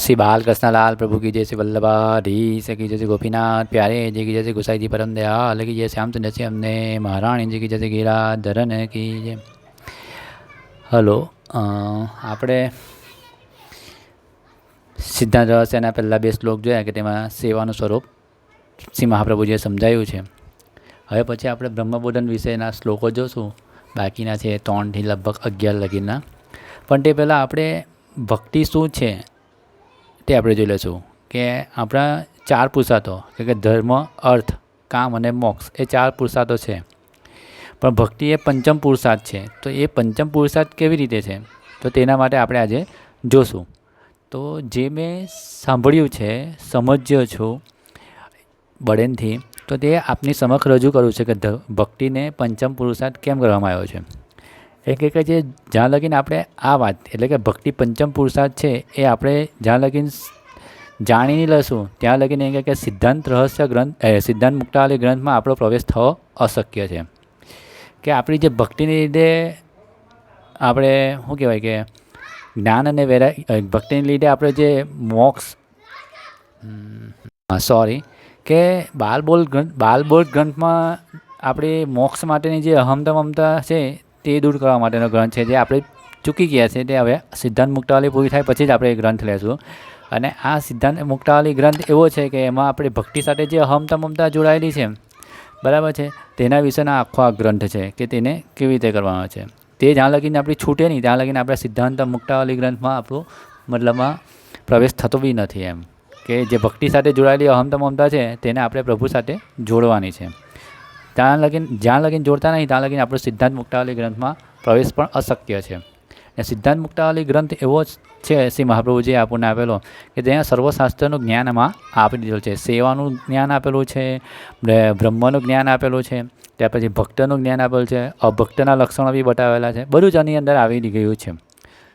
શ્રી બાલકૃષ્ણલાલ પ્રભુ કી જય શ્રી રી કી જય શ્રી ગોપીનાથ પ્યારે, જે કી જય શ્રી ગુસાઈજી પરમ દયાલ, કી જય શ્યામચંદ્ર શ્રી અમને મહારાણીજી કી જય શ્રી ગિરાધરન કી જય. હલો આપણે સિદ્ધાંત રહસ્યના પહેલાં બે શ્લોક જોયા કે તેમાં સેવાનું સ્વરૂપ શ્રી મહાપ્રભુજીએ સમજાયું છે. હવે પછી આપણે બ્રહ્મબોધન વિશેના શ્લોકો જોશું. બાકીના છે ત્રણથી લગભગ અગિયાર લગીના પણ તે પહેલાં આપણે ભક્તિ શું છે? તે આપણે જોઈ લઈશું કે આપણા ચાર પુરુષાર્થો કે ધર્મ, અર્થ, કામ અને મોક્ષ, એ ચાર પુરુષાર્થો છે. પણ ભક્તિ એ પંચમ પુરુષાર્થ છે. તો એ પંચમ પુરુષાર્થ કેવી રીતે છે? તો તેના માટે આપણે આજે જોશું. તો જે મેં સાંભળ્યું છે, સમજ્યો છું બળેનથી, તો તે આપની સમક્ષ રજૂ કરું છે કે ભક્તિને પંચમ પુરુષાર્થ કેમ કરવામાં આવ્યો છે? એ કહે કે જે જ્યાં લગીને આપણે આ વાત, એટલે કે ભક્તિ પંચમ પુરુષાર્થ છે, એ આપણે જ્યાં લગીન જાણી લઈશું, ત્યાં લગીને એ કે સિદ્ધાંત રહસ્ય ગ્રંથ સિદ્ધાંત મુક્તાવલી ગ્રંથમાં આપણો પ્રવેશ થવો અશક્ય છે. કે આપણી જે ભક્તિને લીધે આપણે, શું કહેવાય કે, જ્ઞાન અને વેરા ભક્તિને લીધે આપણે જે મોક્ષ સોરી, કે બાલબોલ ગ્રંથ, બાલબોલ ગ્રંથમાં આપણે મોક્ષ માટેની જે અહમતા મમતા છે તે દૂર કરવા માટેનો ગ્રંથ છે જે આપણે ચૂકી ગયા છે તે હવે સિદ્ધાંત મુક્તાવલી પૂરી થાય પછી જ આપણે એ ગ્રંથ લેશું. અને આ સિદ્ધાંત મુક્તાવલી ગ્રંથ એવો છે કે એમાં આપણે ભક્તિ સાથે જે અહમતા મમતા જોડાયેલી છે, બરાબર છે, તેના વિશેના આખો આ ગ્રંથ છે કે તેને કેવી રીતે કરવાનો છે. તે જ્યાં લગીને આપણી છૂટે નહીં, ત્યાં લગીને આપણે સિદ્ધાંત મુક્તાવલી ગ્રંથમાં આપણું મતલબમાં પ્રવેશ થતો બી નથી એમ. કે જે ભક્તિ સાથે જોડાયેલી અહમતા મમતા છે, તેને આપણે પ્રભુ સાથે જોડવાની છે. ત્યાં લગીન, જ્યાં લગીન જોડતા નહીં, ત્યાં લગીન આપણો સિદ્ધાંત મુક્તાવલી ગ્રંથમાં પ્રવેશ પણ અશક્ય છે. અને સિદ્ધાંત મુક્તાવલી ગ્રંથ એવો છે, શ્રી મહાપ્રભુજીએ આપણને આપેલો કે જ્યાં સર્વશાસ્ત્રનું જ્ઞાન એમાં આપી દીધેલું છે. સેવાનું જ્ઞાન આપેલું છે, બ્ર- બ્રહ્મનું જ્ઞાન આપેલું છે, ત્યાર પછી ભક્તનું જ્ઞાન આપેલું છે, અભક્તના લક્ષણો બી બતાવેલા છે, બધું જ આની અંદર આવી ગયું છે.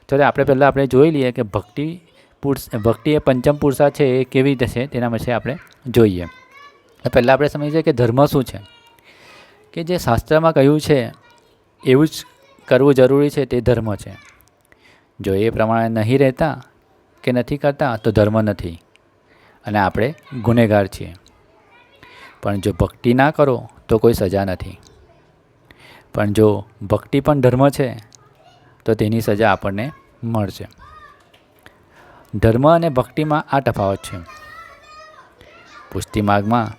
તો આપણે પહેલાં આપણે જોઈ લઈએ કે ભક્તિ પુરુષ, ભક્તિ એ પંચમ પુરુષા છે એ કેવી રીતે છે તેના વિશે આપણે જોઈએ. પહેલાં આપણે સમજીએ કે ધર્મ શું છે? કે જે શાસ્ત્રમાં કહ્યું છે, એવું જ કરવું જરૂરી છે તે ધર્મ છે. જો એ પ્રમાણે નહીં રહેતા કે નથી કરતા, તો ધર્મ નથી. અને આપણે ગુનેગાર છીએ. પણ જો ભક્તિ ના કરો, તો કોઈ સજા નથી. પણ જો ભક્તિ પણ ધર્મ છે, તો તેની સજા આપણને મળશે. ધર્મ અને ભક્તિમાં આ તફાવત છે. પુષ્ટિ માર્ગમાં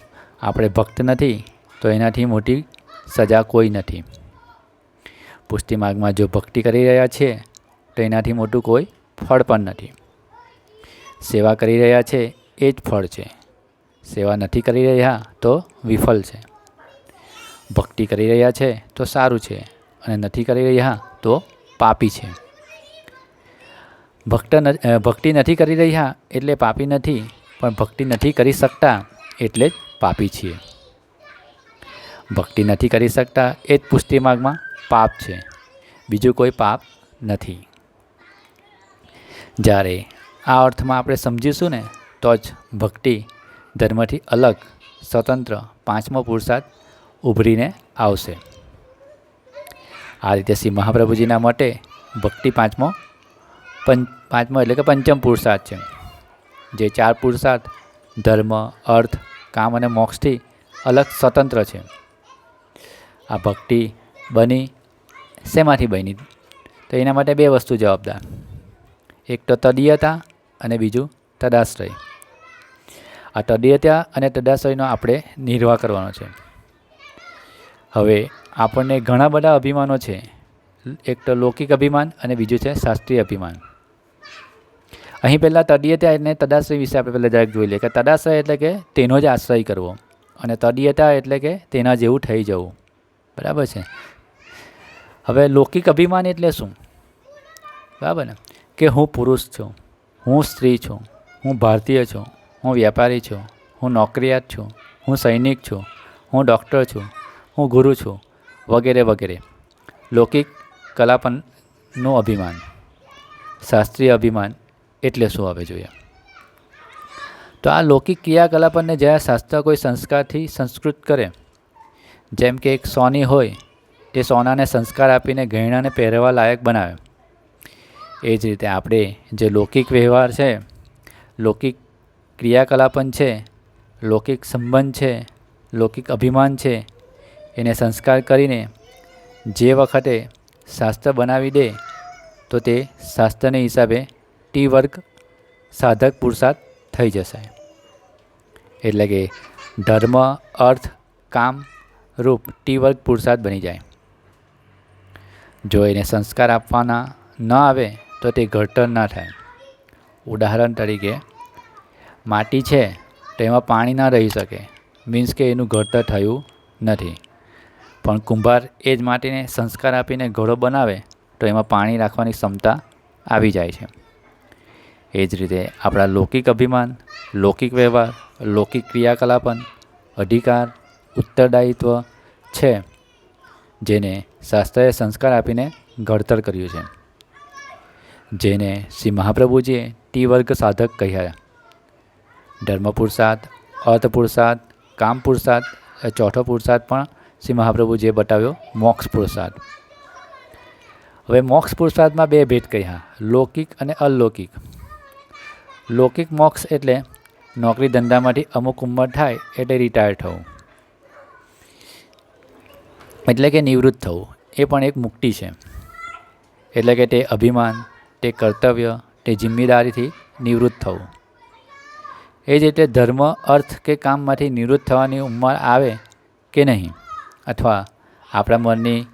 આપણે ભક્ત નથી, તો એનાથી મોટી સજા કોઈ નથી. પુષ્ટિ માર્ગમાં જો ભક્તિ કરી રહ્યા છે, તો એનાથી મોટું કોઈ ફળ પણ નથી. સેવા કરી રહ્યા છે, એ જ ફળ છે. સેવા નથી કરી રહ્યા, તો વિફળ છે. ભક્તિ કરી રહ્યા છે, તો સારું છે. અને નથી કરી રહ્યા, તો પાપી છે. ભક્ત ભક્તિ નથી કરી રહ્યા, એટલે પાપી નથી. પણ ભક્તિ નથી કરી શકતા, એટલે જ પાપી છીએ. ભક્તિ નથી કરી શકતા, એ જ પુષ્ટિ માર્ગમાં પાપ છે. બીજું કોઈ પાપ નથી. જ્યારે આ અર્થમાં આપણે સમજીશું ને, તો જ ભક્તિ ધર્મથી અલગ, સ્વતંત્ર, પાંચમો પુરુષાર્થ ઉભરીને આવશે. આ રીતે શ્રી મહાપ્રભુજીના મતે ભક્તિ પાંચમો પંચ પાંચમો એટલે કે પંચમ પુરુષાર્થ છે. જે ચાર પુરુષાર્થ ધર્મ, અર્થ, કામ અને મોક્ષથી અલગ સ્વતંત્ર છે. આ ભક્તિ બની, શેમાંથી બની? તો એના માટે બે વસ્તુ જવાબદાર. એક તો તદીયતા અને બીજું તદાશ્રય. આ તદીયતા અને તદાશ્રયનો આપણે નિર્વાહ કરવાનો છે. હવે આપણને ઘણા બધા અભિમાનો છે. એક તો લૌકિક અભિમાન અને બીજું છે શાસ્ત્રીય અભિમાન. અહીં પહેલાં તદીયતા અને તદાશ્રય વિશે આપણે પહેલાં જરાક જોઈ લઈએ કે તદાશ્રય એટલે કે તેનો જ આશ્રય કરવો અને તદીયતા એટલે કે તેના જેવું થઈ જવું. બરાબર છે. હવે લૌકિક અભિમાન એટલે શું? બરાબર ને? કે હું પુરુષ છું, હું સ્ત્રી છું, હું ભારતીય છું, હું વેપારી છું, હું નોકરિયાત છું, હું સૈનિક છું, હું ડૉક્ટર છું, હું ગુરુ છું, વગેરે વગેરે. લૌકિક કલાપનનું અભિમાન. શાસ્ત્રીય અભિમાન એટલે શું હવે જોઈએ? તો આ લૌકિક ક્રિયાકલાપનને જ્યારે શાસ્ત્ર કોઈ સંસ્કારથી સંસ્કૃત કરે જેમ કે એક સોની હોય તે સોનાને સંસ્કાર આપીને ગહેણાને પહેરવા લાયક બનાવે. એ જ રીતે આપણે જે લૌકિક વ્યવહાર છે, લૌકિક ક્રિયાકલાપન છે, લૌકિક સંબંધ છે, લૌકિક અભિમાન છે, એને સંસ્કાર કરીને જે વખતે શાસ્ત્ર બનાવી દે, તો તે શાસ્ત્રને હિસાબે ટી વર્ગ સાધક પુરુષાર્થ થઈ જશે. એટલે કે ધર્મ, અર્થ, કામ રૂપ ટી વર્ગ પુરુષાર્થ બની જાય. જો એને સંસ્કાર આપવાના ન આવે તો તે ઘડતર ન થાય. ઉદાહરણ તરીકે, માટી છે તો એમાં પાણી ન રહી શકે મીન્સ કે એનું ઘડતર થયું નથી. પણ કુંભાર એ જ માટીને સંસ્કાર આપીને ઘડો બનાવે તો એમાં પાણી રાખવાની ક્ષમતા આવી જાય છે. એ જ રીતે આપણા લૌકિક અભિમાન, લૌકિક વ્યવહાર, લૌકિક ક્રિયાકલાપન, અધિકાર ઉત્તરદાયિત્વ છે, જેને શાસ્ત્રએ સંસ્કાર આપીને ઘડતર કર્યું છે. જેને શ્રી મહાપ્રભુજીએ ટી વર્ગ સાધક કહ્યા. ધર્મ પુરુષાર્થ અર્થ પુરુષાર્થ કામ પુરુષાર્થ એ ચોથો પુરુષાર્થ પણ શ્રી મહાપ્રભુજીએ બતાવ્યો મોક્ષ પુરુષાર્થ હવે મોક્ષ પુરુષાર્થમાં બે ભેદ કહ્યા, લૌકિક અને અલૌકિક. લૌકિક મોક્ષ એટલે નોકરી ધંધામાંથી અમુક ઉંમર થાય એટલે રિટાયર થવું. એટલે કે નિવૃત્ત થવું, એ પણ એક મુક્તિ છે. એટલે કે તે અભિમાન, તે કર્તવ્ય, તે જિમ્મેદારીથી નિવૃત્ત થવું. એ જ રીતે ધર્મ, અર્થ કે કામમાંથી નિવૃત્ત થવાની ઉંમર આવે કે નહીં? અથવા આપણા મનની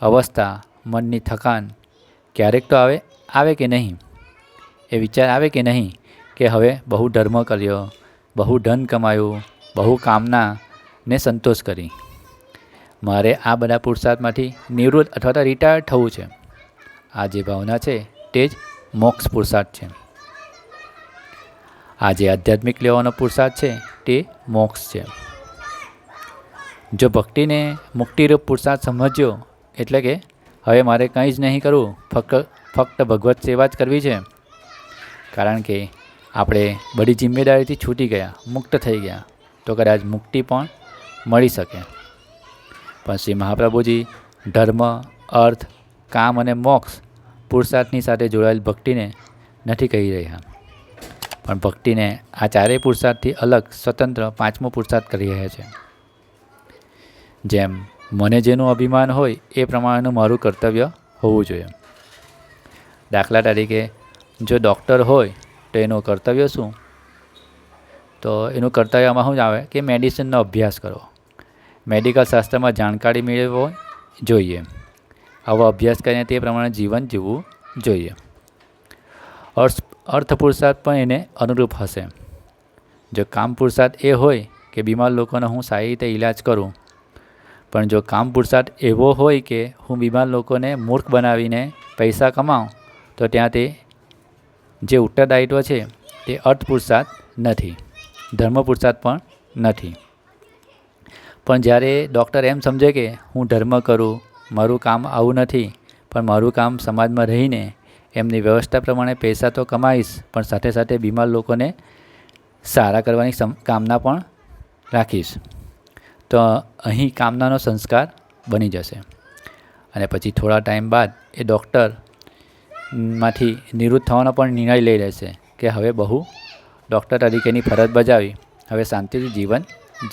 અવસ્થા, મનની થકાન ક્યારેક તો આવે આવે કે નહીં? એ વિચાર આવે કે નહીં કે હવે બહુ ધર્મ કર્યો, બહુ ધન કમાયું, બહુ કામના ને સંતોષ કરી. મારે આ બધા પુરુષાર્થમાંથી નિવૃત્ત અથવા તો રિટાયર થવું છે. આ જે ભાવના છે, તે જ મોક્ષ પુરુષાર્થ છે. આ જે આધ્યાત્મિક લેવાનો પુરુષાર્થ છે, તે મોક્ષ છે. જો ભક્તિને મુક્તિરૂપ પુરુષાર્થ સમજ્યો, એટલે કે હવે મારે કંઈ જ નહીં કરવું, ફક્ત ફક્ત ભગવત સેવા જ કરવી છે. કારણ કે આપણે બધી જિમ્મેદારીથી છૂટી ગયા, મુક્ત થઈ ગયા, તો કદાચ મુક્તિ પણ મળી શકે. પણ શ્રી મહાપ્રભુજી ધર્મ, અર્થ, કામ અને મોક્ષ પુરુષાર્થની સાથે જોડાયેલ ભક્તિને નથી કહી રહ્યા. પણ ભક્તિને આ ચારેય પુરુષાર્થથી અલગ, સ્વતંત્ર પાંચમો પુરુષાર્થ કરી રહ્યા છે. જેમ મને જેનું અભિમાન હોય એ પ્રમાણેનું મારું કર્તવ્ય હોવું જોઈએ. દાખલા તરીકે જો ડૉક્ટર હોય તો એનું કર્તવ્ય શું? તો એનું કર્તવ્યમાં શું જ આવે? કે મેડિસિનનો અભ્યાસ કરો. મેડિકલ શાસ્ત્રમાં જાણકારી મેળવવો જોઈએ. આવો અભ્યાસ કરીને તે પ્રમાણે જીવન જીવવું જોઈએ. અર્થ અર્થ પુરુષાર્થ પણ એને અનુરૂપ હશે. જો કામ પુરુષાર્થ એ હોય કે બીમાર લોકોનો હું સારી રીતે ઈલાજ કરું, પણ જો કામ પુરુષાર્થ એવો હોય કે હું બીમાર લોકોને મૂર્ખ બનાવીને પૈસા કમાઉં, તો ત્યાં તે જે ઉત્તરદાયિત્વ છે તે અર્થ પુરુષાર્થ નથી. ધર્મ પુરુષાર્થ પણ નથી. પણ જ્યારે ડૉક્ટર એમ સમજે કે હું ધર્મ કરું, મારું કામ આવું નથી, પણ મારું કામ સમાજમાં રહીને એમની વ્યવસ્થા પ્રમાણે પૈસા તો કમાઈશ, પણ સાથે સાથે બીમાર લોકોને સારા કરવાની કામના પણ રાખીશ. તો અહીં કામનાનો સંસ્કાર બની જશે. અને પછી થોડા ટાઈમ બાદ એ ડૉક્ટરમાંથી નિવૃત્ત થવાનો પણ નિર્ણય લઈ લેશે કે હવે બહુ ડૉક્ટર તરીકેની ફરજ બજાવી, હવે શાંતિથી જીવન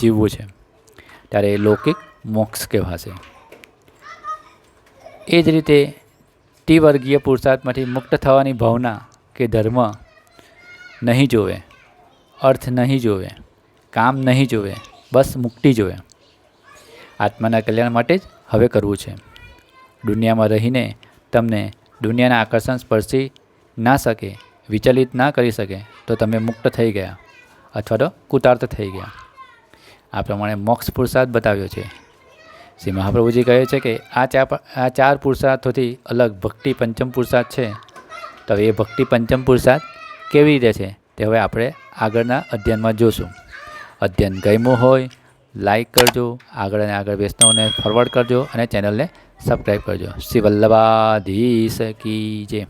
જીવવું છે. ત્યારે લૌકિક મોક્ષ કહેવાશે. એ જ રીતે ટી પુરુષાર્થમાંથી મુક્ત થવાની ભાવના કે ધર્મ નહીં જોવે, અર્થ નહીં જોવે, કામ નહીં જોવે, બસ મુક્તિ જોવે. આત્માના કલ્યાણ માટે જ હવે કરવું છે. દુનિયામાં રહીને તમને દુનિયાના આકર્ષણ સ્પર્શી ના શકે, વિચલિત ના કરી શકે તો તમે મુક્ત થઈ ગયા અથવા તો કૃતાર્થ થઈ ગયા. આ પ્રમાણે મોક્ષ પુરુષાર્થ બતાવ્યો છે. શ્રી મહાપ્રભુજી કહે છે કે આ ચાર આ ચાર પુરુષાર્થોથી અલગ ભક્તિ પંચમ પુરુષાર્થ છે. તો એ ભક્તિ પંચમ પુરુષાર્થ કેવી રીતે છે તે હવે આપણે આગળના અધ્યયનમાં જોશું. અધ્યયન ગમ્યું હોય, લાઈક કરજો, આગળ અને આગળ વૈષ્ણવને ફોરવર્ડ કરજો અને ચેનલને સબસ્ક્રાઈબ કરજો. શ્રી વલ્લભાધીશ કી જય.